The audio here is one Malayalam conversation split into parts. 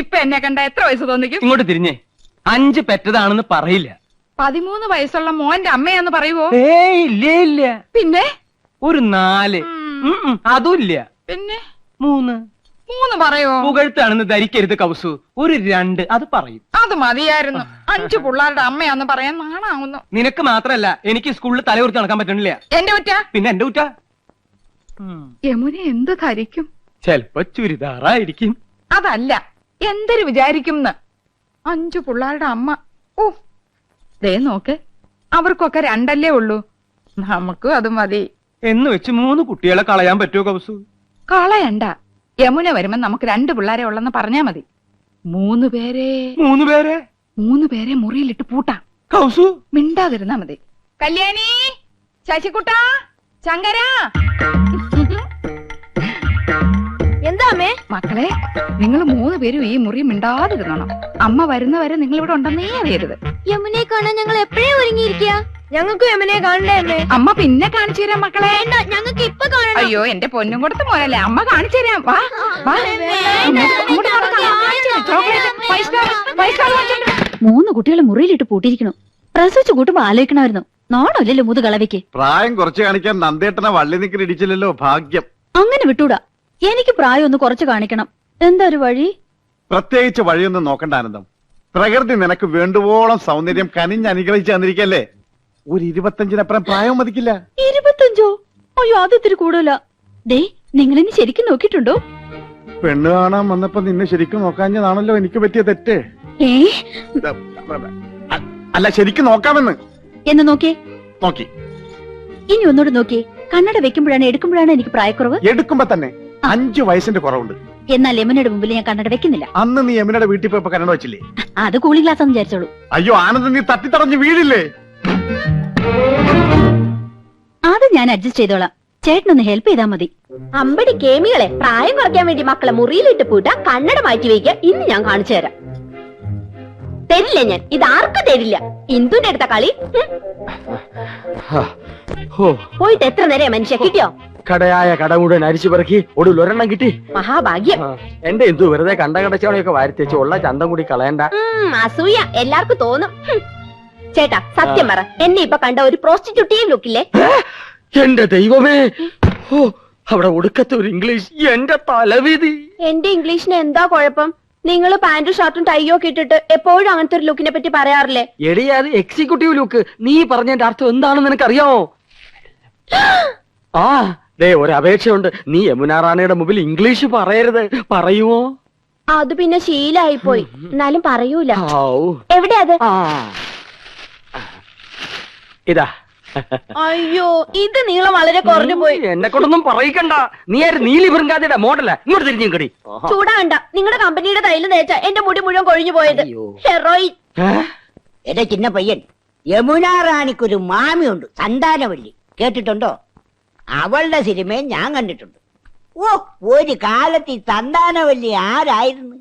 ഇപ്പൊ എന്നെ കണ്ട എത്ര വയസ്സ് തോന്നിക്കും? ഇങ്ങോട്ട് തിരിഞ്ഞേ. അഞ്ച് പെറ്റതാണെന്ന് പറയില്ല. പതിമൂന്ന് വയസ്സുള്ള മോന്റെ അമ്മയാന്ന് പറയുവോ? ഏയ് ഇല്ല ഇല്ല. പിന്നെ? ഒരു നാല്. അതും ഇല്ല. പിന്നെ? മൂന്ന്. മൂന്ന് പറയോ? പുകഴ്ത്താണെന്ന് ധരിക്കരുത് കൗസു. ഒരു രണ്ട് അത് പറയും. അത് മതിയായിരുന്നു. അഞ്ചു പിള്ളേരുടെ അമ്മയാന്ന് പറയാൻ നാണാവുന്നു. നിനക്ക് മാത്രല്ല എനിക്ക് സ്കൂളിൽ തലകുറിച്ച് നടക്കാൻ പറ്റണില്ല. എന്റെ ഉറ്റ പിന്നെ എന്റെ ഉറ്റ യമുന എന്ത് ധരിക്കും? ചെലപ്പോ ചുരിദാറായിരിക്കും. അതല്ല എന്തൊരു വിചാരിക്കും അഞ്ചു പിള്ളേരുടെ അമ്മ. ഓ ദേ നോക്ക് അവർക്കൊക്കെ രണ്ടല്ലേ ഉള്ളൂ. നമുക്കും അത് മതി. എന്ന് വെച്ച് മൂന്ന് കുട്ടികളെ കളയാൻ പറ്റുമോ കൗസു? കളയണ്ട. യമുന വരുമ്പോ നമുക്ക് രണ്ട് പിള്ളേരെ ഉള്ളെന്ന് പറഞ്ഞാ മതി. മൂന്ന് പേരെ. മൂന്ന് പേരെ? മൂന്ന് പേരെ മുറിയിലിട്ട് പൂട്ടാം. കൗസു? മിണ്ടാതിരുന്നാ മതി. കല്യാണി ശശികുട്ട ശങ്കര. എന്താ അമ്മേ മക്കളെ നിങ്ങൾ മൂന്ന് പേരും ഈ മുറി മിണ്ടാതിരുന്നോണം. അമ്മ വരുന്നവരെ നിങ്ങൾ ഇവിടെ ഉണ്ടെന്നേ അറിയരുത്. യമുനെ കാണാൻ ഞങ്ങൾ എപ്പോഴേ ഒരുങ്ങിയിരിക്കുക ഞങ്ങൾക്ക് യമുനെ കാണണ്ടേ അമ്മേ? അമ്മ പിന്നെ കാണിച്ചു തരാം മക്കളെ. വേണ്ട ഞങ്ങൾക്ക് ഇപ്പൊ കാണണം. അയ്യോ എന്റെ പൊന്നും കൊടുത്ത് മോനല്ലേ. അമ്മ കാണിച്ചു തരാം. വാ വാ. അങ്ങോട്ട് അങ്ങോട്ട് നടക്കാം. കാണിച്ചു തരാം. Chocolate Five Star Five Star വാങ്ങിച്ചോണ്ട് വാ. മൂന്ന് കുട്ടികളെ മുറിയിലിട്ട് പൂട്ടിയിരിക്കണു. പ്രസവിച്ചു കൂട്ടുമ്പോ ആലോചിക്കണമായിരുന്നു. നാണല്ലോ മുതു കളവയ്ക്ക് പ്രായം കുറച്ച് കാണിക്കാൻ നന്ദേട്ടനെ വള്ളി നിക്കൽ ഇടിച്ചില്ലല്ലോ ഭാഗ്യം. അങ്ങനെ വിട്ടൂടാ. എനിക്ക് പ്രായം ഒന്ന് കുറച്ച് കാണിക്കണം. എന്താ ഒരു വഴി? പ്രത്യേകിച്ച് വഴിയൊന്നും നോക്കണ്ട ആനന്ദം. പ്രകൃതി നിനക്ക് വേണ്ടുവോളം സൗന്ദര്യം കനിഞ്ഞ് അനുഗ്രഹിച്ച് തന്നിരിക്കല്ലേ? ഒരു ഇരുപത്തഞ്ചിനപ്പുറം പ്രായം മതിക്കില്ല. ഇരുപത്തഞ്ചോ? അയ്യോ അത് ഇത്തിരി കൂടുതല. നിങ്ങൾ ഇനി ശരിക്കും നോക്കിയിട്ടുണ്ടോ? പെണ്ണ് കാണാൻ വന്നപ്പോ നിന്നെ ശരിക്കും നോക്കാഞ്ഞതാണല്ലോ എനിക്ക് പറ്റിയ തെറ്റ്. ഏ? അല്ല ശരിക്കും നോക്കാമെന്ന്. എന്ന് നോക്കേ നോക്കി. ഇനി ഒന്നുകൂടെ നോക്കി കണ്ണട വെക്കുമ്പോഴാണ് എടുക്കുമ്പോഴാണ് എനിക്ക് പ്രായക്കുറവ്? എടുക്കുമ്പോ തന്നെ. അഞ്ചു വയസ്സിന്റെ കുറവുണ്ട്. എന്നാൽ ലെമനയുടെ മുമ്പിൽ ഞാൻ കണ്ണട വെക്കുന്നില്ല. അന്ന് നീ യമുനയുടെ വീട്ടിൽ പോയപ്പോ കന്നഡ വെച്ചില്ലേ? അത് കൂളിംഗ് ഗ്ലാസ് എന്ന് വിചാരിച്ചോളൂ. അയ്യോ ആനന്ദ നീ തട്ടിത്തടഞ്ഞ് വീഴില്ലേ? അത് ഞാൻ അഡ്ജസ്റ്റ് ചെയ്തോളാം. ചേട്ടനൊന്ന് ഹെൽപ്പ് ചെയ്താൽ മതി. അമ്പടി കേമികളെ പ്രായം കുറയ്ക്കാൻ വേണ്ടി മക്കളെ മുറിയിലിട്ട് പൂട്ട കണ്ണട മാറ്റി വയ്ക്കുക. ഇന്ന് ഞാൻ കാണിച്ചു തരാം. തരില്ല ഞാൻ. ഇത് ആർക്കും തരില്ല. ഇന്ദുന്റെ അടുത്ത കളി. പോയിട്ട് എത്ര നേരം മനുഷ്യ? കിട്ടിയോ? കടയായ കട മുഴുവൻ അരിച്ചു പെറുക്കി ഒടുവിൽ ഒരെണ്ണം കിട്ടി. മഹാഭാഗ്യം. ആ, എന്റെ എന്തു വെറുതെ കണ്ട കടച്ചവളെയൊക്കെ വാരിത്തേച്ച് ഉള്ള ചന്തം കൂടി കളയണ്ട. ഉം, അസൂയ എല്ലാവർക്കും തോന്നും. ഹും. ചേട്ടാ സത്യം പറ എന്നെ ഇപ്പൊ കണ്ട ഒരു പ്രോസ്റ്റിറ്റ്യൂട്ടീവ് ലുക്കില്ലേ എന്റെ ദൈവമേ. ഓ അവിടെ ഒടുക്കത്തെ ഒരു ഇംഗ്ലീഷ് എന്റെ തലവിധി. എന്റെ ഇംഗ്ലീഷിന് എന്താ കുഴപ്പം? നിങ്ങൾ പാന്റും ഷർട്ടും ടൈയോ ഒക്കെ ഇട്ടിട്ട് എപ്പോഴും അങ്ങനത്തെ ഒരു ലുക്കിനെ പറ്റി പറയാറില്ലേ? എടി അത് എക്സിക്യൂട്ടീവ് ലുക്ക് നീ പറഞ്ഞതിന്റെ അർത്ഥം എന്താണെന്ന് നിനക്കറിയാമോ? ആ ദേ ഒരു അപേക്ഷയുണ്ട്. നീ യമുന റാണിയുടെ മുമ്പിൽ ഇംഗ്ലീഷ് പറയരുത്. പറയുമോ അത് പിന്നെ ശീലായി പോയി എന്നാലും പറയൂല. ഔ. എവിടെ അത്? ആ. ഇതാ. അയ്യോ ഇത് നീളം വളരെ കുറഞ്ഞു പോയി. എന്നെ കൊണ്ടൊന്നും പറയിക്കണ്ട. നീ ആര് നീലി വൃങ്കാതിയുടെ മോഡല. ഇങ്ങോട്ട് തിരിഞ്ഞു കടി ചൂടാണ്ട നിങ്ങളുടെ കമ്പനിയുടെ തൈൽ തേച്ച എന്റെ മുടി മുഴുവൻ കൊഴിഞ്ഞു പോയത്. അയ്യോ. ഹെറോയിൻ. എന്റെ ചിന്ന പയ്യൻ. യമുന റാണിക്കൊരു മാമിയുണ്ട്. സന്താനവല്ലി. കേട്ടിട്ടുണ്ടോ? അവളുടെ സിനിമയും ഞാൻ കണ്ടിട്ടുണ്ട്. ഓ ഒരു കാലത്ത് ഈ സന്താനവല്ലി ആരായിരുന്നു?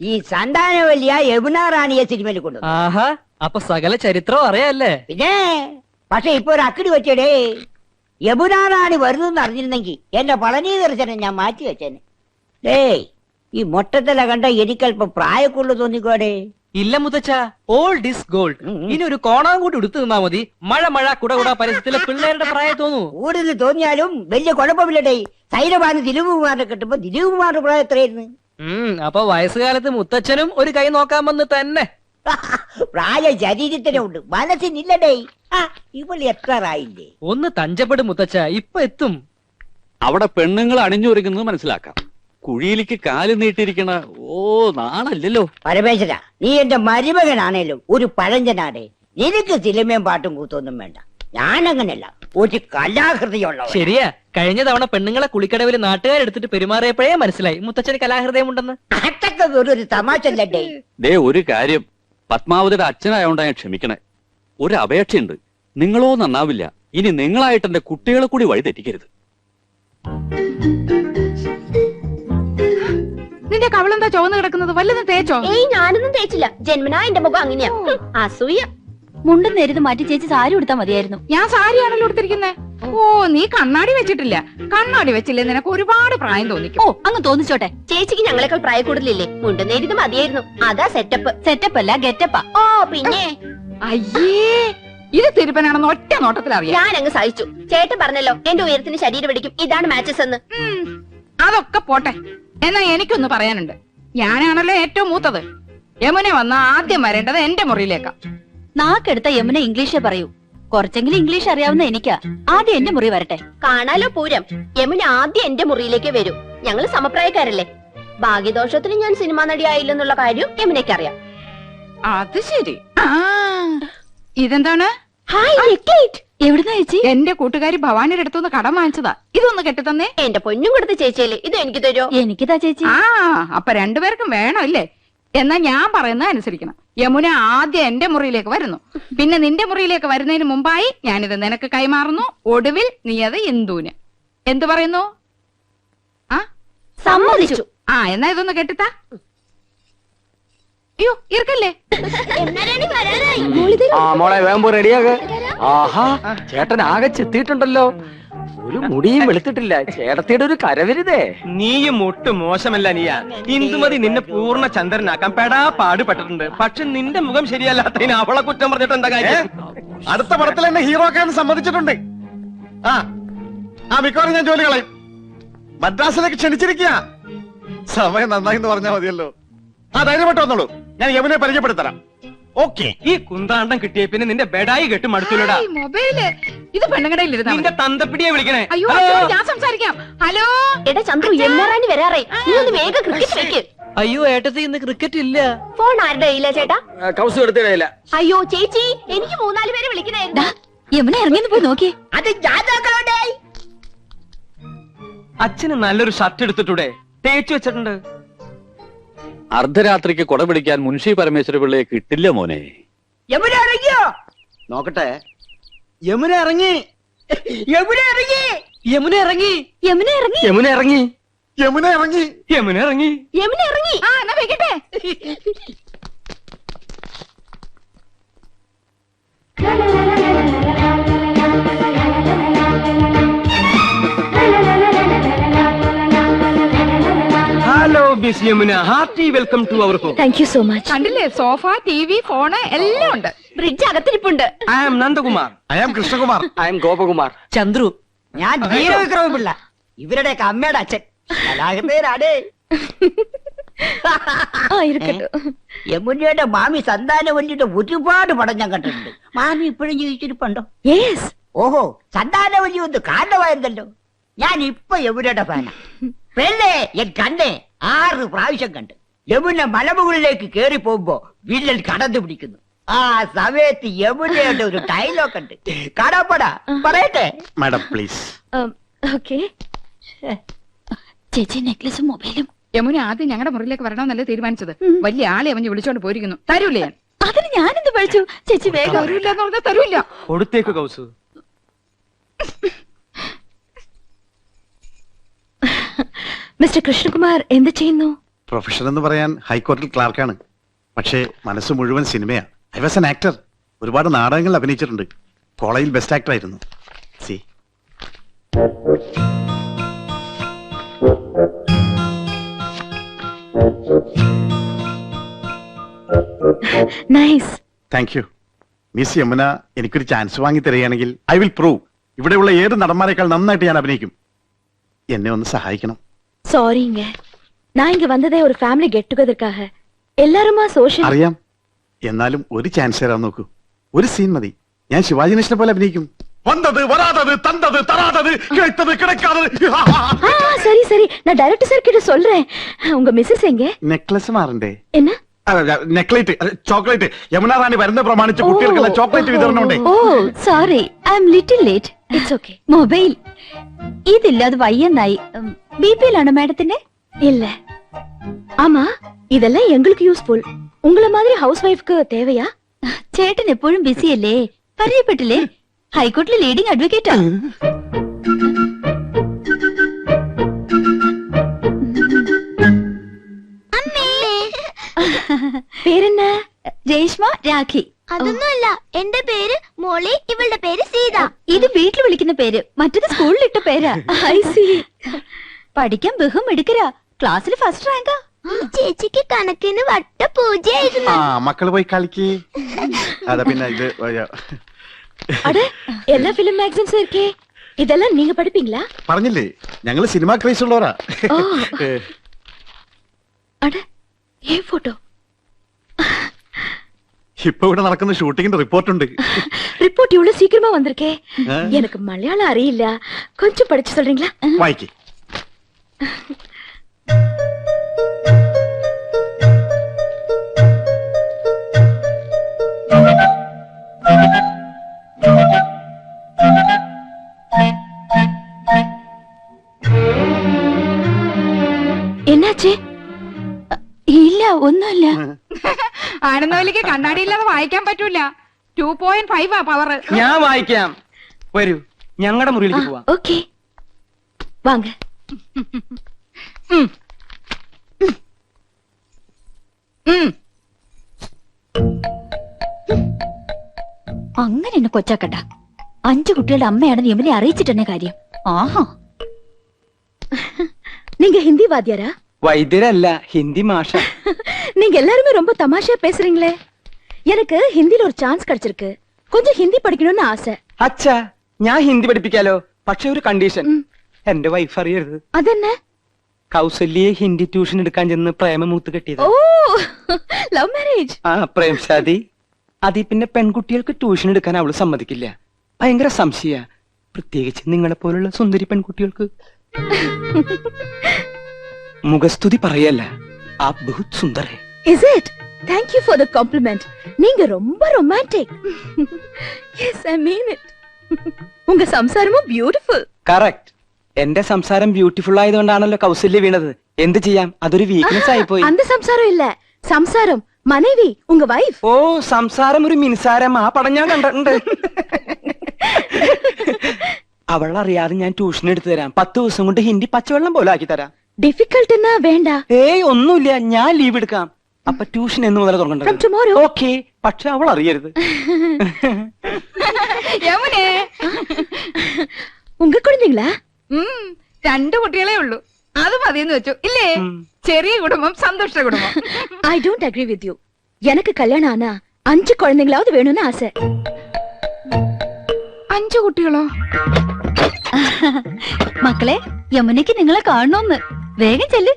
ഈ സന്താനവല്ലിയ യമുന റാണിയെ സിനിമയിൽ കൊണ്ടു ആഹാ അപ്പൊ സകല ചരിത്രം അറിയാല്ലേ? പിന്നെ പക്ഷെ ഇപ്പൊ ഒരു അക്കിടി വെച്ചടേ യമുന റാണി വരുന്നെന്ന് അറിഞ്ഞിരുന്നെങ്കിൽ എന്റെ പളനി ദർശനം ഞാൻ മാറ്റി വെച്ചേനെ ഡേയ് ഈ മൊട്ടത്തല കണ്ട എനിക്കല്പം പ്രായക്കുള്ളു തോന്നിക്കോടേ. ഇല്ല മുതച്ച ഓൾ ഇസ് ഗോൾഡ്. ഇനി ഒരു കോണാൻ കൂടി എടുത്തു നിന്നാ മതി. മഴ മഴ കുട കുട പരിസരത്തിലെ പിള്ളേരുടെ പ്രായം തോന്നു കൂടുതൽ തോന്നിയാലും വലിയ കുഴപ്പമില്ലടേ. സൈനബാന് ദിലീപ് കുമാറിനെ കിട്ടുമ്പോ ദിലീപ് കുമാറിന്റെ പ്രായം എത്രയായിരുന്നു? ഉം അപ്പൊ വയസ്സുകാലത്ത് മുത്തച്ഛനും ഒരു കൈ നോക്കാമെന്ന് തന്നെ. പ്രായം ശരീരത്തിനുണ്ട് മനസ്സിനില്ലടേ. ആ ഇവൾ എത്ര ആയില്ലേ ഒന്ന് തഞ്ചപ്പെടും മുത്തച്ഛ ഇപ്പൊ എത്തും. അവിടെ പെണ്ണുങ്ങൾ അണിഞ്ഞൊരുങ്ങുന്നത് മനസ്സിലാക്കാം. കുഴിയിലേക്ക് കാൽ നീട്ടിയിരിക്കണ ഓ നാണല്ലോ പരമേശ്വര നീ എന്റെ മരുമകനാണേലും ഒരു പഴഞ്ചനാടേ. നിനക്ക് സിനിമയും പാട്ടും കൂത്തൊന്നും വേണ്ട. ഞാനങ്ങനല്ല ഒരു കലാകൃതിയുള്ള ശരിയാ. കഴിഞ്ഞ തവണ പെണ്ണുങ്ങളെ കുളിക്കടവിൽ നാട്ടുകാരെടുത്തിട്ട് പെരുമാറിയപ്പോഴേ മനസ്സിലായി. മുത്തച്ഛന് കലാഹൃദയം ഉണ്ടെന്ന് അതൊക്കെ ഒരു തമാശ ദേ ഒരു കാര്യം. പത്മാവതിയുടെ അച്ഛനായോണ്ടാ ഞാൻ ക്ഷമിക്കണേ. ഒരു അപേക്ഷയുണ്ട്. നിങ്ങളോ നന്നാവില്ല. ഇനി നിങ്ങളായിട്ട് എന്റെ കുട്ടികളെ കൂടി വഴി തെറ്റിക്കരുത്. നിന്റെ കവളെന്താ ചുവന്ന് കിടക്കുന്നത്? വല്ലതും തേച്ചോ? ഏയ് ഞാനൊന്നും തേച്ചില്ല. ജന്മനാ എന്റെ മുഖം അങ്ങനെയാ. അസൂയ. മുണ്ടും നേരിത് മാറ്റി ചേച്ചി സാരി ഉടുത്താ മതിയായിരുന്നു. ഞാൻ സാരിയാണല്ലോ എടുത്തിരിക്കുന്നേ ഓ. നീ കണ്ണാടി വെച്ചിട്ടില്ല. കണ്ണാടി വെച്ചില്ലേ? നിനക്ക് ഒരുപാട് പ്രായം തോന്നിക്കും. ഓ അങ്ങ് തോന്നിച്ചോട്ടെ. ചേച്ചിക്ക് ഞങ്ങളെക്കാൾ പ്രായ കൂടുതലില്ലേ? മുണ്ടും നേരിത് മതിയായിരുന്നു. അതാ സെറ്റപ്പ് സെറ്റപ്പ് അല്ല ഗെറ്റപ്പാ ഓ പിന്നെ? അയ്യേ ഇത് തിരുപ്പനാണെന്ന് ഒറ്റ നോട്ടത്തിൽ അറിയാം ഞാൻ അങ്ങ് സഹിച്ചു. ചേട്ടൻ പറഞ്ഞല്ലോ എന്റെ ഉയരത്തിന് ശരീരം പിടിക്കും ഇതാണ് മാച്ചസ് എന്ന്. അതൊക്കെ പോട്ടെ. എന്നാ എനിക്കൊന്ന് പറയാനുണ്ട്. ഞാനാണല്ലോ ഏറ്റവും മൂത്തത്. യമുന വന്ന ആദ്യം വരേണ്ടത് എന്റെ മുറിയിലേക്കാ. നാക്കെടുത്ത യമുന ഇംഗ്ലീഷേ പറയൂ. കുറച്ചെങ്കിലും ഇംഗ്ലീഷ് അറിയാവുന്ന എനിക്കാ. ആദ്യം എന്റെ മുറി വരട്ടെ. കാണാലോ പൂരം. യമുന ആദ്യം എന്റെ മുറിയിലേക്ക് വരൂ. ഞങ്ങൾ സമപ്രായക്കാരല്ലേ? ഭാഗ്യദോഷത്തിന് ഞാൻ സിനിമാ നടിയായില്ലെന്നുള്ള കാര്യം യമുനയ്ക്ക് അറിയാം അത് ശരി. ആ. ഇതെന്താണ്? എവിടുന്നാ ചേച്ചി? എന്റെ കൂട്ടുകാരി ഭവാനിയുടെ അടുത്തുനിന്ന് കടം വാങ്ങിച്ചതാ. ഇതൊന്ന് കെട്ടിത്തന്നേ. എന്റെ പൊന്നും കൊടുത്ത ചേച്ചിയല്ലേ ഇത് എനിക്ക് തരുമോ എനിക്കിതാ ചേച്ചി. ആ അപ്പൊ രണ്ടുപേർക്കും വേണം ഇല്ലേ? എന്നാ ഞാൻ പറയുന്നത് അനുസരിക്കണം. യമുന ആദ്യം എന്റെ മുറിയിലേക്ക് വരുന്നു. പിന്നെ നിന്റെ മുറിയിലേക്ക് വരുന്നതിന് മുമ്പായി ഞാനിത് നിനക്ക് കൈമാറുന്നു. ഒടുവിൽ നീ അത് ഇന്ദുവിന്. എന്തു പറയുന്നു? ആ? സമ്മതിച്ചു. ആ എന്നാ ഇതൊന്ന് കെട്ടിത്താ. അയ്യോ ഇറക്കല്ലേ? ആ മോളെ പോ റെഡിയാക ആഹാ ചേട്ടൻ ആകെ ചെത്തിയിട്ടുണ്ടല്ലോ. ഒരു മുടിയും വെളുത്തിട്ടില്ല. ചേട്ടത്തിയുടെ ഒരു കരവരുതേ. നീയും ഒട്ടും മോശമല്ല നീയാ. ഇന്ദുമതി നിന്നെ പൂർണ ചന്ദ്രനാക്കാൻ പെടാ പാടുപെട്ടിട്ടുണ്ട്. പക്ഷെ നിന്റെ മുഖം ശരിയല്ലാത്തതിന് അവളെ കുറ്റം പറഞ്ഞിട്ട് എന്താ കാര്യം? അടുത്ത പടത്തിൽ എന്നെ ഹീറോ ആക്കാൻ സമ്മതിച്ചിട്ടുണ്ട്. ആ ആ മിക്കവാറും ഞാൻ ജോലി കളയും. മദ്രാസിലേക്ക് ക്ഷണിച്ചിരിക്കുക സമയം നന്നായി എന്ന് പറഞ്ഞാൽ മതിയല്ലോ. ആ ധൈര്യമായിട്ട് വന്നോളൂ. ഞാൻ യമുനെ പരിചയപ്പെടുത്തരാം ഓക്കെ. ഈ കുന്താണ്ടം കിട്ടിയ പിന്നെ നിന്റെ ബെഡായി കെട്ട് മടുത്തില്ലടാ. ഈ മൊബൈൽ. ഇത് പെണ്ണുകടയിൽ നിന്റെ. തന്തപ്പിടിയെ വിളിക്കണേ. അയ്യോ ഹലോ? ഞാൻ സംസാരിക്കാം. ഹലോ? എടാ ചന്ദ്രു യമുനാറാണി വരാറേ. നീ ഒന്ന് വേഗം ക്രിക്കറ്റ് വെക്ക് അയ്യോ ഏട്ടത്തി ഇന്ന് ക്രിക്കറ്റ് ഇല്ല. ഫോൺ ആരുടെ കയ്യിലാ ചേട്ടാ? കൗസ് എടുത്തിടയില്ല അയ്യോ ചേച്ചി എനിക്ക് മൂന്നാൽ പേര് വിളിക്കണായിരുന്നു യമുന ഇറങ്ങിന്ന് പോയി നോക്കിയേ അത് ജാതകളുടെ അച്ഛന് നല്ലൊരു ഷർട്ട് എടുത്തിട്ടൂടെ. തേച്ചു വെച്ചിട്ടുണ്ട്. അർദ്ധരാത്രിക്ക് കുട പിടിക്കാൻ മുൻഷി പരമേശ്വര പിള്ളയെ കിട്ടില്ല മോനെ. യമുന ഇറങ്ങിയോ? നോക്കട്ടെ. യമുന ഇറങ്ങി. യമുന ഇറങ്ങി. യമുന ഇറങ്ങി. യമുന ഇറങ്ങി. യമുന ഇറങ്ങി. യമുന ഇറങ്ങി. യമുന ഇറങ്ങി. യമുന ഇറങ്ങി. ആ എന്നാ വെക്കട്ടെ. Yamuna hearty welcome to our home. Thank you so much കണ്ടില്ലേ? സോഫ ടി വി ഫോണ് എല്ലാം ഉണ്ട്. Fridge അകത്തിരിപ്പുണ്ട്. I am Nandakumar. I am Krishnakumar. I am Gopakumar. Chandru. ഞാൻ വീരവിക്രമ പിള്ള ഇവരുടെ അമ്മയുടെ അച്ഛൻ. ഇരിക്കട്ടെ. യമുനയുടെ മാമി സന്താനവല്ലിയുടെ ഒരുപാട് പടം ഞാൻ കണ്ടിട്ടുണ്ട്. മാമി ഇപ്പോഴും ജീവിച്ചിരിപ്പുണ്ടോ? യെസ് ഓഹോ വലിയ ഒന്ന് കാരണമായിരുന്നല്ലോ ഞാൻ ഇപ്പൊ യമുനയുടെ ഫാനാ. പെണ്ണേ എൻ കണ്ണേ. ആറ് പ്രാവശ്യം കണ്ട്. യമുന മലമുകളിലേക്ക് കേറി പോകുമ്പോ വില്ലൻ കടന്നു പിടിക്കുന്നു. ആ സമയത്ത് യമുനയുടെ ഒരു ഡയലോഗ് ഉണ്ട്. കടപ്പട പറയട്ടെ. Madam please okay. ചേച്ചി നെക്ലസും മൊബൈലും. യമുന ആദ്യം ഞങ്ങളുടെ മുറിയിലേക്ക് വരണമെന്നല്ലേ തീരുമാനിച്ചത്? വലിയ ആളെ അവഞ്ഞ് വിളിച്ചോണ്ട് പോയിരിക്കുന്നു. തരൂലേ ഞാൻ? അതിന് ഞാനെന്ത് പഠിച്ചു? ചേച്ചി വേഗം തരൂല്ല എന്ന് പറഞ്ഞാൽ തരൂല്ല. കൊടുത്തേക്ക് കൗസു. മിസ്റ്റർ കൃഷ്ണകുമാർ എന്ത് ചെയ്യുന്നു? പ്രൊഫഷൻ എന്ന് പറയാൻ ഹൈക്കോർട്ടിൽ ക്ലാർക്കാണ്. പക്ഷേ മനസ്സ് മുഴുവൻ സിനിമയാണ് ഐ വാസ് എൻ ആക്ടർ ഒരുപാട് നാടകങ്ങൾ അഭിനയിച്ചിട്ടുണ്ട്. കോളേജിൽ ബെസ്റ്റ് ആക്ടർ ആയിരുന്നു. See nice thank you miss Yamuna എനിക്കൊരു ചാൻസ് വാങ്ങി തരികയാണെങ്കിൽ ഐ വിൽ പ്രൂവ് ഇവിടെയുള്ള ഏത് നടന്മാരെക്കാൾ നന്നായിട്ട് ഞാൻ അഭിനയിക്കും. എന്നെ ഒന്ന് സഹായിക്കണം. சாரிங்க நான் இங்க வந்ததே ஒரு ஃபேமிலி கெட் டுகெதற்காக எல்லாருமா சோஷியல் അറിയാം എന്നാലും ഒരു ചാൻസ് തരാൻ നോക്കൂ ഒരു സീൻ മതി ഞാൻ ശിവാജി ഗണേശനെ പോലെ അഭിനയിക്കും വന്നത് വരാതത് തന്തത് തരാതത് കിടത്തത് കിടക്കാതത് ஆ சரி சரி நான் டைரக்டர் சார் கிட்ட சொல்றேன் உங்க மிஸ்ஸஸ் எங்க നെക്ലസ് മാറണ്ടേ என்ன നെക്ലേറ്റ് ചോക്ലേറ്റ് യമുന റാണി വരുന്ന പ്രമാണിച്ച് കുട്ടികൾക്കുള്ള ചോക്ലേറ്റ് വിതരണം ഉണ്ടേ oh sorry I'm little late it's okay mobile ഇതില്ലാതെ വയ്യെന്നായി ബി പി യിലാണോ മാഡത്തിന്റെ இல்ல ஆமா இதெல்லாம் எங்களுக்கு யூஸ்ஃபுல் உங்கள மாதிரி ஹவுஸ் ஒய்ஃப்க்கு தேவையா ചേട്ടൻ എപ്പോഴും ബിസി അല്ലേ പരിചയപ്പെട്ടില്ലേ ഹൈക്കോർട്ടിലെ ലീഡിംഗ് അഡ്വക്കേറ്റാ പേരെന്നാ രേഷ്മ രാഖി അതൊന്നുമല്ല എന്റെ പേര് മോളെ ഇവളുടെ പേര് സീത. ഇത് വീട്ടിൽ വിളിക്കുന്ന പേര്. മറ്റത് സ്കൂളിൽ ഇട്ട പേരാ പഠിക്കാൻ ബഹും എടുക്കരാ ക്ലാസ്സിൽ ഫസ്റ്റ് റാങ്കാ. ചേച്ചിക്ക് കണക്കിന് വട്ട പൂജയായിരുന്നു. ആ മക്കൾ പോയി കളിക്കേ. പിന്നെ ഇത് എല്ലാ ഫിലിം മാഗസിൻസ് ഇരിക്കേ ഇതെല്ലാം നീങ്ക പഠിപ്പിങ്ങളാ പറഞ്ഞില്ലേ? ഞങ്ങൾ സിനിമ ക്രേസ് ഉള്ളവരാ. ഫോട്ടോ போட்டோ ഇപ്പൊ ഇവിടെ നടക്കുന്ന ഷൂട്ടിങ്ങിന്റെ റിപ്പോർട്ട് ഉണ്ട് ரிப்போர்ட் இவ்வளவு சீக்கிரமா வந்திருக்கே ஆ. எனக்கு மலையாளம் அறியில்ல கொஞ்சம் படிச்சு சொல்றீங்களா വായിക്ക് ഒന്നുമില്ല. ആനന്ദവല്ലിക്ക് കണ്ണാടി ഇല്ലാതെ വായിക്കാൻ പറ്റൂല. ടു പോയിന്റ് ഫൈവ് ആ പവർ ഞാൻ വായിക്കാം. വരൂ ഞങ്ങളുടെ മുറിയിലേക്ക് ഓക്കെ. വാങ്ങ. അങ്ങനെ എന്നെ കൊച്ചാക്കട്ട അഞ്ചു കുട്ടികളുടെ അമ്മയാണെന്ന് ഇവനെ അറിയിച്ചിട്ടെന്നെ കാര്യം. ആഹാ. നിങ്ങ ഹിന്ദി വാദ്യാരാ? വൈദ്യരല്ല ഹിന്ദി മാഷ நீங்க எல்லாருமே ரொம்ப தமாஷா பேசுறீங்களே எனக்கு ஹிந்தில ஒரு சான்ஸ் கிடைச்சிருக்கு கொஞ்சம் ஹிந்தி படிக்கணும்னு ஆசை അച്ഛാ ഞാൻ ഹിന്ദി പഠിപ്പിക്കാലോ പക്ഷെ ഒരു കണ്ടീഷൻ എന്റെ വൈഫ് അറിയരുത് அதென்ன കൗസല്യെ ഹിന്ദി ട്യൂഷൻ എടുക്കാൻ ചെന്ന് പ്രേമമൂത്ത് കെട്ടിയത് ஓ லவ் மேரேஜ் ആ പ്രേംശാദി അതി പിന്നെ പെൺകുട്ടികൾക്ക് ട്യൂഷൻ എടുക്കാൻ അവള് സമ്മതിക്കില്ല ഭയങ്കര സംശയ പ്രത്യേകിച്ച് നിങ്ങളെ പോലുള്ള സുന്ദരി പെൺകുട്ടികൾക്ക് മുഖസ്തുതി പറയല്ല ആ ബഹുത് സുന്ദരേ is it thank you for the compliment நீங்க ரொம்ப romantic yes I mean it உங்க சம்சாரமும் பியூட்டிஃபுல் കറക്റ്റ് എന്റെ സംസാരം ബ്യൂട്ടിഫുൾ ആയതുകൊണ്ടാണല്ലോ കൗസല്യ വീണത് എന്ത് ചെയ്യാം അതൊരു വീക്ക്നെസ് ആയിപ്പോയി அந்த சம்சாரம் இல்ல சம்சாரம் மனைவி உங்க வைஃப் ഓ സംസാരം ഒരു മിൻസാരം ആ പടം ഞാൻ കണ്ടിട്ടുണ്ട് അവൾ അറിയാതെ ഞാൻ ട്യൂഷൻ എടുത്തു തരാം പത്ത് ദിവസം കൊണ്ട് ഹിന്ദി പച്ചവെള്ളം പോലെ ആക്കി തരാം டிஃபிகல்ட்னா வேண்டாம் ഏയ് ഒന്നുമില്ല ഞാൻ ലീവ് എടുക്കാം അപ്പൊ ട്യൂഷൻ എന്ന് മുതൽ From തുടങ്ങേണ്ടത് tomorrow. ഓക്കെ പക്ഷെ അവൾ അറിയരുത് യമുനെ உங்க குழந்தைங்களா ഉം, രണ്ടു കുട്ടികളെ ഉള്ളൂ അത് മതിയെന്ന് വെച്ചു ഇല്ലേ ചെറിയ കുടുംബം സന്തുഷ്ട കുടുംബം I don't agree with you எனக்கு கல்யாணம் ஆனா அஞ்சு குழந்தைங்களாவது வேணும்னு ஆசை അഞ്ചു കുട്ടികളോ മക്കളെ യമുനയ്ക്ക് നിങ്ങളെ കാണണമെന്ന് വേഗം ചെല്ല്.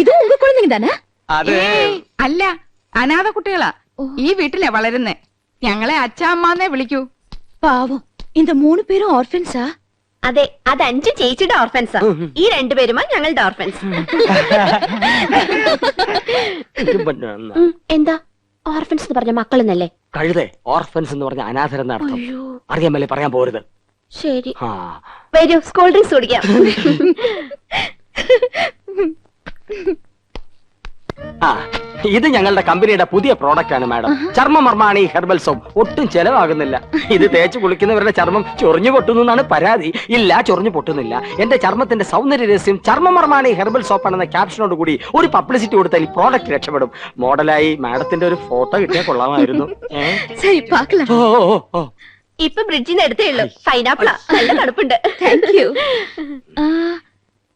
ഇത് ഇതും അല്ല അനാഥ കുട്ടികളാ. ഈ വീട്ടിലെ വളരുന്നേ. ഞങ്ങളെ അച്ഛാമ്മന്നേ വിളിക്കൂ. പാവം இந்த മൂന്ന് പേരും ഓർഫൻസാ? അതെ അത് അഞ്ചു ചേച്ചിയുടെ ഓർഫൻസാ. ഈ രണ്ടുപേരുമാ ഞങ്ങളുടെ ഓർഫൻസ്. എന്താ? ഓർഫൻസ് എന്ന് പറഞ്ഞ മക്കളെന്നല്ലേ? കഴുതെ ഓർഫൻസ് എന്ന് പറഞ്ഞ അനാഥരെന്നർത്ഥം അറിയാമല്ലേ പറയാൻ പോരുത്. ശരി. വരൂ സ്കൂൾ ഡ്രിങ്ക്സ് കുടിക്കാം. ആ ഇത് ഞങ്ങളുടെ കമ്പനിയുടെ പുതിയ പ്രോഡക്റ്റ് ആണ് മാഡം ചർമ്മമർമാണി ഹെർബൽ സോപ്പ് ഒട്ടും ചെലവാകുന്നില്ല. ഇത് തേച്ച് കുളിക്കുന്നവരുടെ ചർമ്മം ചൊറിഞ്ഞു പൊട്ടുന്നു എന്നാണ് പരാതി. ഇല്ല ചൊറിഞ്ഞു പൊട്ടുന്നില്ല. എന്റെ ചർമ്മത്തിന്റെ സൗന്ദര്യ രഹസ്യം ചർമ്മമർമാണി ഹെർബൽ സോപ്പ് ആണെന്ന ക്യാപ്ഷനോട് കൂടി ഒരു പബ്ലിസിറ്റി കൊടുത്താൽ ഈ പ്രോഡക്റ്റ് രക്ഷപ്പെടും. മോഡലായി മാഡത്തിന്റെ ഒരു ഫോട്ടോ കിട്ടിയാൽ കൊള്ളാമായിരുന്നു. ഇപ്പൊ ബ്രിഡ്ജിന്ന് അടുത്തേ ഉള്ളു. പൈനാപ്പിളാ നല്ല തണുപ്പുണ്ട്. താങ്ക് യു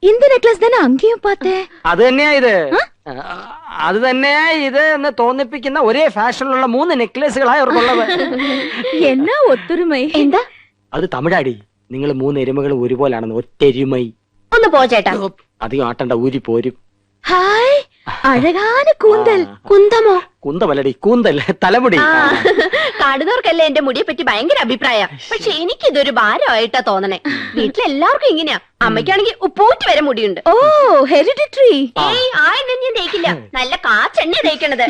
ഇന്ത് നെക്ലസ് തന്നെ അങ്കിയും പാത്തേ അത് തന്നെയാ ഇത്. അത് തന്നെയാ ഇത് എന്ന് തോന്നിപ്പിക്കുന്ന ഒരേ ഫാഷനിലുള്ള മൂന്ന് നെക്ലേസുകളായി അവർക്കുള്ളത് എന്നാ ഒത്തൊരുമൈ. എന്താ? അത് തമിഴാടി. നിങ്ങൾ മൂന്ന് എരുമകൾ ഒരുപോലാണെന്ന് ഒറ്റരുമൈ. ഒന്ന് പോ ചേട്ടാ. അധികം ആട്ടണ്ട ഊരി പോരും. ഹായ്. അഴകാന കൂന്തൽ. കുന്തമോ? കുന്തമല്ലടി കൂന്തല്ലേ തലമുടി. കാണുന്നവർക്കല്ലേ എന്റെ മുടിയെ പറ്റി ഭയങ്കര അഭിപ്രായം. പക്ഷെ എനിക്കിതൊരു ഭാരമായിട്ടാ തോന്നണേ. വീട്ടിലെല്ലാവർക്കും ഇങ്ങനെയാ. അമ്മയ്ക്കാണെങ്കിൽ ഉപ്പൂറ്റി വരെ മുടിയുണ്ട്. Oh hereditary. ഏയ് ആ എണ്ണ ഞാൻ തേക്കില്ല. നല്ല കാച്ചെണ്ണ തേക്കണത്.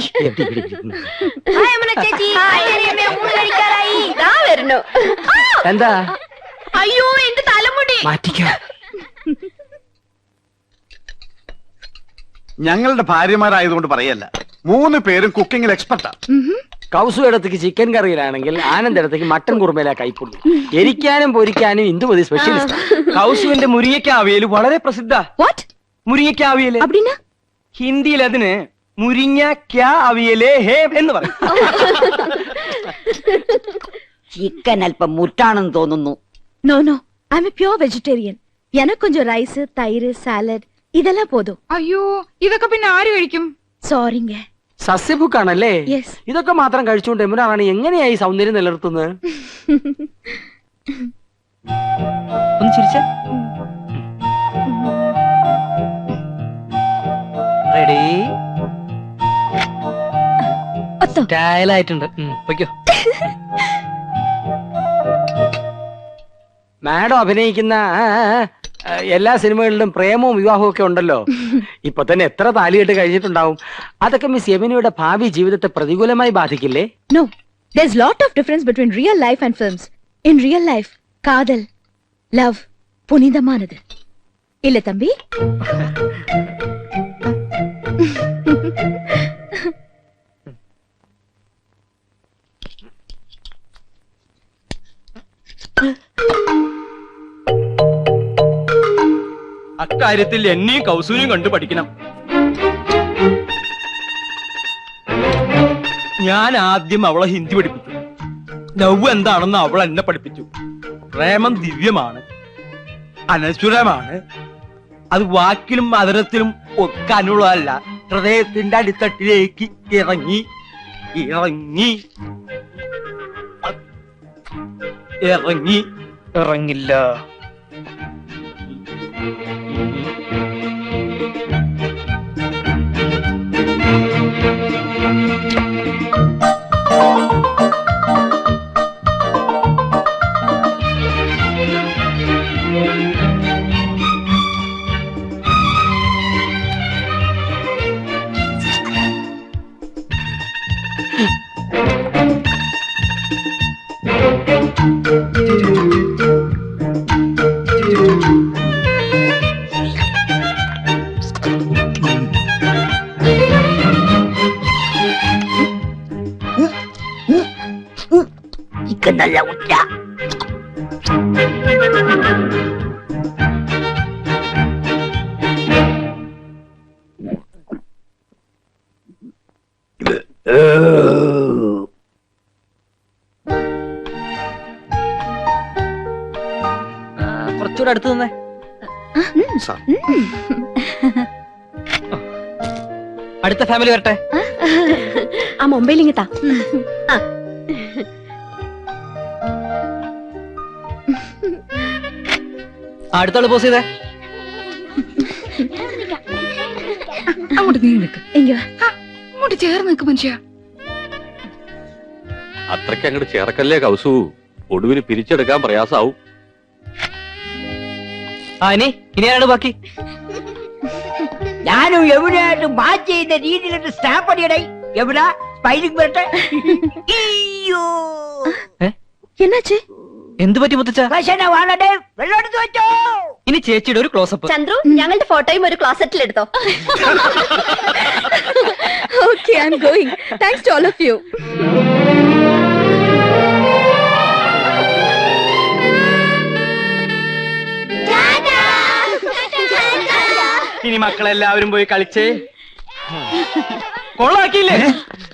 എന്താ? അയ്യോ എന്റെ തലമുടി. മാറ്റിക്കാം. ഞങ്ങളുടെ ഭാര്യമാരായതുകൊണ്ട് പറയല്ല. മൂന്ന് പേരും കുക്കിംഗിൽ എക്സ്പെർട്ടാ. കൗസു ഇടത്തേക്ക് ചിക്കൻ കറിയിലാണെങ്കിൽ ആനന്ദ് ഇടത്തേക്ക് മട്ടൻ കുറുമയിലാ കൈപ്പുള്ളു എരിക്കാനും പൊരിക്കാനും ഇന്ദുമതി സ്പെഷ്യലിസ്റ്റ് കൗസുവിന്റെ മുരിയക്ക അവിയൽ വളരെ പ്രസിദ്ധ. മുരിങ്ങക്ക ഹിന്ദിയിൽ അതിന് മുരിങ്ങ ക്യാ അവിയലേ ഹേ എന്ന് പറയും. ചിക്കൻ അല്പം മുറ്റാണെന്ന് തോന്നുന്നു. No no I a pure vegetarian എനക്കൊഞ്ചു rice തൈര് സാലഡ് ഇതെല്ലാം പോതും? അയ്യോ ഇതൊക്കെ പിന്നെ ആര് കഴിക്കും? സോറിങ് സസ്യബുക്കാണല്ലേ ഇതൊക്കെ മാത്രം കഴിച്ചുകൊണ്ട് എമുനാറാണി എങ്ങനെയായി സൗന്ദര്യം നിലനിർത്തുന്നത്? ഒന്ന് ചിരിച്ചേ. റെഡി സ്റ്റൈലായിട്ടുണ്ട് മാഡം അഭിനയിക്കുന്ന ആ, എല്ലാ സിനിമകളിലും പ്രേമവും വിവാഹവും ഒക്കെ ഉണ്ടല്ലോ ഇപ്പൊ തന്നെ എത്ര താലികെട്ട് കഴിഞ്ഞിട്ടുണ്ടാവും അതൊക്കെ മിസ് യമുനയുടെ ഭാവി ജീവിതത്തെ പ്രതികൂലമായി ബാധിക്കില്ലേ No, there's lot of difference between real life and films. In real life, காதல், love, புனிதமானது. இல்ல தம்பி? അക്കാര്യത്തിൽ എന്നെയും കൗസൂര്യം കണ്ടു പഠിക്കണം. ഞാൻ ആദ്യം അവളെ ഹിന്ദി പഠിപ്പിച്ചു. ലവ് എന്താണെന്ന് അവൾ എന്നെ പഠിപ്പിച്ചു. പ്രേമം ദിവ്യമാണ്. അനശ്വരമാണ്. അത് വാക്കിലും അതരത്തിലും ഒക്കാനുള്ളതല്ല ഹൃദയത്തിന്റെ അടിത്തട്ടിലേക്ക് ഇറങ്ങി ഇറങ്ങി ഇറങ്ങി. ഇറങ്ങില്ല. ചിക്കൻ കുറച്ചുകൂടെ അടുത്ത് നിന്നേ. അടുത്ത ഫാമിലി വരട്ടെ. ആ മുംബൈയിൽ ഇങ്ങത്താ. അടുത്തോളം പോസ് ചെയ്തേ. അങ്ങോട്ട് നീ നിൽക്ക്. അങ്ങോട്ട് ചേർന്ന് നിൽക്ക് മനുഷ്യ. അത്രയ്ക്ക് അങ്ങോട്ട് ചേർക്കല്ലേ കൗസു? ഒടുവിന് പിരിച്ചെടുക്കാൻ പ്രയാസാവും. ആ ഇനി ഇനി ആരാണ് ബാക്കി ഞാനും യമുനയായിട്ട് മാച്ച് ചെയ്യുന്ന രീതിയിലൊരു സ്റ്റാമ്പ് അടിയടേ യമുന സ്പൈലിംഗ് വരട്ടെ അയ്യോ என்னாச்சு എന്ത് പറ്റി മുത്തച്ഛ പ്രശ്നമാണേ വെള്ളം എടുത്ത് വെച്ചോ ഇനി ചേച്ചിയുടെ ഒരു ക്ലോസപ്പ് ചന്ദ്രു ഞങ്ങളുടെ ഫോട്ടോയും ഒരു ക്ലോസറ്റിൽ എടുത്തോ Okay, I'm going. Thanks to all of you. ഇനി മക്കളെല്ലാവരും പോയി കളിച്ചേ. കൊള്ളാക്കിയില്ലേ?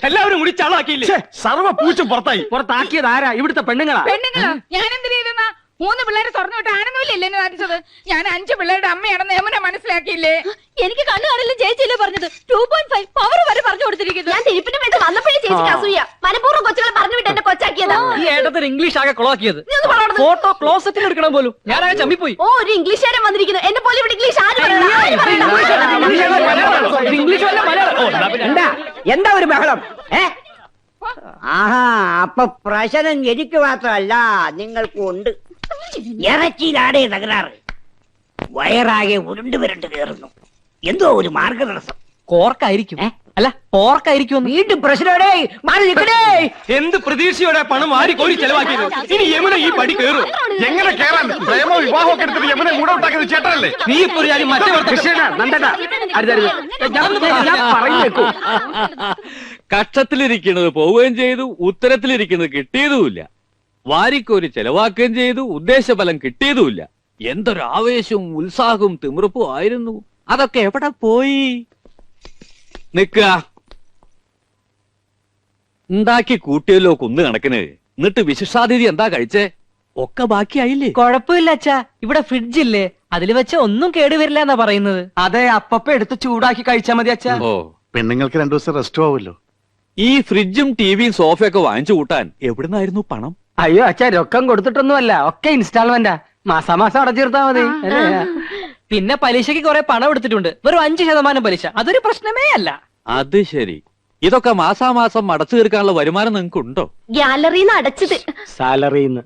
എല്ലാവരും കൂടി ചളാക്കിയില്ലേ? സർവ പൂച്ച പുറത്തായി. പുറത്താക്കിയത് ആരാ? ഇവിടുത്തെ പെണ്ണുങ്ങളാ? പെണ്ണുങ്ങളാ? ചെയ്തെന്നാ? മൂന്ന് പിള്ളേരെ തുറന്നു വിട്ട് ആനന്ദമില്ലല്ലേ എന്നെ നടിച്ചത് ഞാൻ അഞ്ച് പിള്ളേരുടെ അമ്മയാണെന്ന് യമുന മനസ്സിലാക്കിയില്ലേ? എനിക്ക് കണ്ണു കാണില്ല ചേച്ചിയില്ലേ പറഞ്ഞത്? ടു പോയിന്റ് ഫൈവ് പവർ വരെ പറഞ്ഞു കൊടുത്തിരിക്കുന്നു. ഞാൻ തിരിപ്പിന് വേണ്ടി വന്നപ്പോഴേ ചേച്ചിക്ക് അസൂയ. മനഃപൂർവം കൊച്ചുകളെ പറഞ്ഞു വിട്ട് എന്നെ കൊച്ചാക്കിയതാ. ഈ ഏട്ടത്തിന് ഇംഗ്ലീഷ് ആകെ കൊളാക്കിയത്. ഫോട്ടോ ക്ലോസറ്റിൽ എടുക്കണം പോലും. ഞാനാകെ ചമ്മിപ്പോയി. ഓ ഒരു ഇംഗ്ലീഷുകാരൻ വന്നിരിക്കുന്നു. എന്നെ പോലെ ഇവിടെ ഇംഗ്ലീഷ് ആര് എന്താ എന്താ? ഒരു ബഹളം? ഏ? ആഹാ അപ്പൊ പ്രശ്നം എനിക്ക് മാത്രമല്ല. നിങ്ങൾക്കും ഉണ്ട്. ഇറച്ചിയിലാടേ തകരാറ്. വയറാകെ ഉരുണ്ടു വരണ്ടു കയറുന്നു. എന്തോ ഒരു മാർഗതടസ്സം. കോർക്കായിരിക്കും. അല്ല പോർക്കായിരിക്കും വീണ്ടും പ്രശ്നോടെ മാറി നിൽക്കണേ എന്ത് പ്രതീക്ഷയോടെ പണം വാരി കോരി ചെലവാക്കിയത്? ഇനി യമുന ഈ പടി കയറും. എങ്ങനെ കേറാൻ പ്രേമോ വിവാഹമൊക്കെ എടുത്തിട്ട് കൂടെ മൂടൗട്ടാക്കിയത് ചേട്ടനല്ലേ? നീ ഇപ്പൊ ഒരു കാര്യം മറ്റേ കക്ഷത്തിലിരിക്കുന്നത് പോവുകയും ചെയ്തു ഉത്തരത്തിലിരിക്കുന്നത് കിട്ടിയതുമില്ല. വാരിക്കോരി ചെലവാക്കുകയും ചെയ്തു ഉദ്ദേശഫലം കിട്ടിയതുമില്ല. എന്തൊരു ആവേശവും ഉത്സാഹവും തിമിർപ്പും ആയിരുന്നു. അതൊക്കെ എവിടെ പോയി? നിക്കുക ഉണ്ടാക്കി കൂട്ടിയല്ലോ കുന്ന് കണക്കിന്. എന്നിട്ട് വിശിഷ്ടാതിഥി എന്താ കഴിച്ചേ? ഒക്കെ ബാക്കിയായില്ലേ? കുഴപ്പമില്ല അച്ഛാ. ഇവിടെ ഫ്രിഡ്ജ് ഇല്ലേ. അതിൽ വെച്ച ഒന്നും കേടുവരില്ല എന്നാ പറയുന്നത്. അതെ അപ്പപ്പ എടുത്ത് ചൂടാക്കി കഴിച്ചാ മതി അച്ഛാ. ഓ. പെണ്ണുങ്ങൾക്ക് രണ്ടു ദിവസം റെസ്റ്റ് ആവുമല്ലോ. ഈ ഫ്രിഡ്ജും ടിവിയും സോഫയൊക്കെ വാങ്ങിച്ചു കൂട്ടാൻ എവിടുന്നായിരുന്നു പണം? അയ്യോ അച്ഛാ രൊക്കം കൊടുത്തിട്ടൊന്നുമല്ല. ഒക്കെ ഇൻസ്റ്റാൾമെന്റാ മാസാമാസം അടച്ചിരുത്താ മതി. പിന്നെ പലിശക്ക് കുറെ പണം എടുത്തിട്ടുണ്ട്. വെറും അഞ്ച് ശതമാനം പലിശ. അതൊരു പ്രശ്നമേ അല്ല. അത് ശരി. ഇതൊക്കെ മാസാമാസം അടച്ചു തീർക്കാനുള്ള വരുമാനം നിങ്ങൾക്ക് ഉണ്ടോ ഗ്യാലറിന്ന് അടച്ചത് സാലറിന്ന്.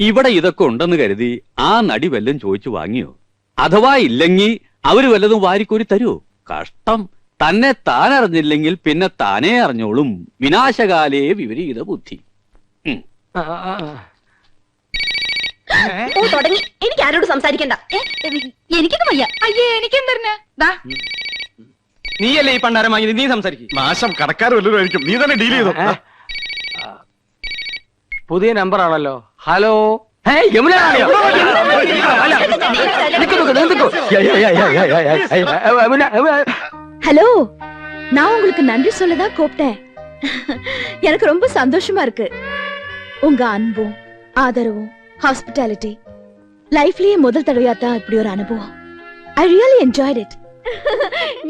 ഇവിടെ ഇതൊക്കെ ഉണ്ടെന്ന് കരുതി ആ നടി വല്ലതും ചോദിച്ചു വാങ്ങിയോ? അഥവാ ഇല്ലെങ്കിൽ അവർ വല്ലതും വാരിക്കോരി തരുമോ കഷ്ടം. തന്നെ താൻ അറിഞ്ഞില്ലെങ്കിൽ പിന്നെ താനേ അറിഞ്ഞോളും. വിനാശകാലേ വിപരീത ബുദ്ധി. ഓ തുടങ്ങി. എനിക്ക് ആരോട് സംസാരിക്കണ്ട. എനിക്കൊന്നും വയ്യ. അയ്യേ എനിക്കും തരുന്ന നീയല്ലേ ഈ പണ്ടാരം വാങ്ങിയത്? നീ സംസാരിക്കും. നാശം കടക്കാരും എല്ലാവരും ആയിരിക്കും. നീ തന്നെ ഡീൽ ചെയ്തോ? പുതിയ നമ്പർ ആണല്ലോ. ഹലോ ஹலோ நான் உங்களுக்கு நன்றி சொல்லதான் கூப்பிட்டேன் எனக்கு ரொம்ப சந்தோஷமா இருக்கு உங்க அன்பும் ஆதரவும் ஹாஸ்பிட்டாலிட்டி லைஃப்லயே முதல் தடவையா தான் இப்படி ஒரு அனுபவம் ஐ ரியலி என்ஜாய்ட் இட்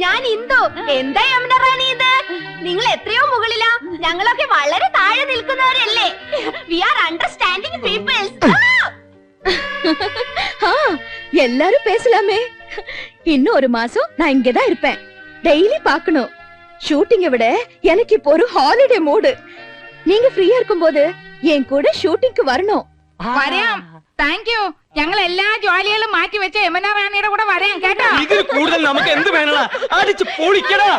ഞാൻ ഇന്ദു എന്താ യമുന റാണി ഇത് നിങ്ങൾ എത്രയോ മുകളിലാ ഞങ്ങളൊക്കെ വളരെ താഴെ നിൽക്കുന്നവരല്ലേ വി ആർ അണ്ടർസ്റ്റാൻഡിംഗ് പീപ്പിൾസ് ஆ, எல்லாரும் பேசலாமே இன்னும் ஒரு மாசம் நான் இங்கதான் இருப்பேன் டெய்லி பார்க்கணும் ஷூட்டிங்கை விட எனக்கு இப்போ ஒரு ஹாலிடே மூடு நீங்க ஃப்ரீயா இருக்கும்போது என் கூட ஷூட்டிங்க்கு வரணும் വരാം താങ്ക് യു ഞങ്ങൾ എല്ലാ ജോലികളും മാറ്റി വെച്ച യമുന റാണിയുടെ കൂടെ വരാം കേട്ടോ ഇതിൽ കൂടുതൽ നമുക്ക് എന്ത് വേണടാ അടിച്ച് പൊളിക്കടാ